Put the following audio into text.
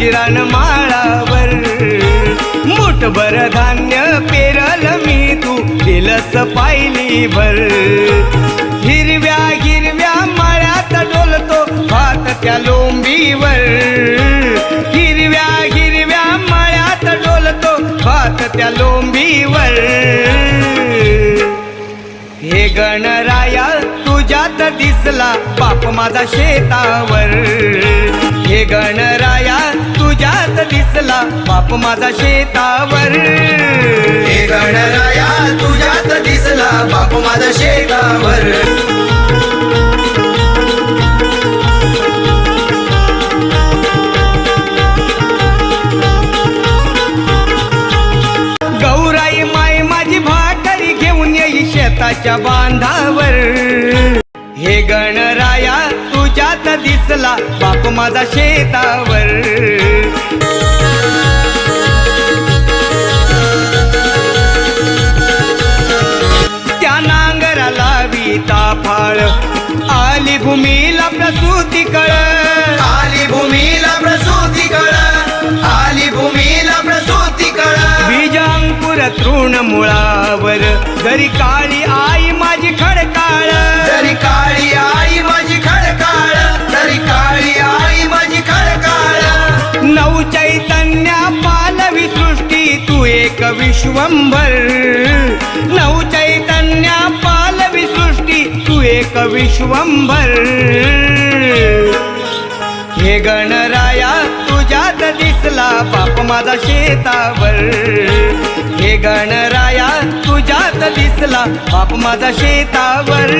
किराण माळावर. मुठभर धान्य पेरल मी तू दिलस पायली भर हिरव्या हिरव्या माळ्यात डोलतो भात त्या लोंबीवर. हिरव्या हिरव्या माळ्यात डोलतो भात त्या लोंबीवर. हे गणराया तुझ्यात दिसला बाप माझा शेतावर. हे गणराया बाप माझा शेतावर. हे गणराया तुझ्यात दिसला बाप माझा शेतावर. गौराई माय माझी भाकरी घेऊन येई शेताच्या बांधावर. हे गणराया तुझ्यात दिसला बाप माझा शेतावर. भूमीला प्रसूती कळ. आली भूमीला प्रसूती कळ. आली भूमीला प्रसूती कळ. बीजांकुर तृण मुळावर घरी काळी आई माझी खडकाळ. तरी काळी आई माझी खडकाळ. तरी काळी आई माझी खडकाळ. नऊ चैतन्या पालवी सृष्टी तू एक विश्वंभर. नऊ चैतन्या तू एक विश्वंभर। हे गणराया तुझ्यात दिसला बाप माझा शेतावर. हे गणराया तुझ्यात दिसला बाप माझा शेतावर.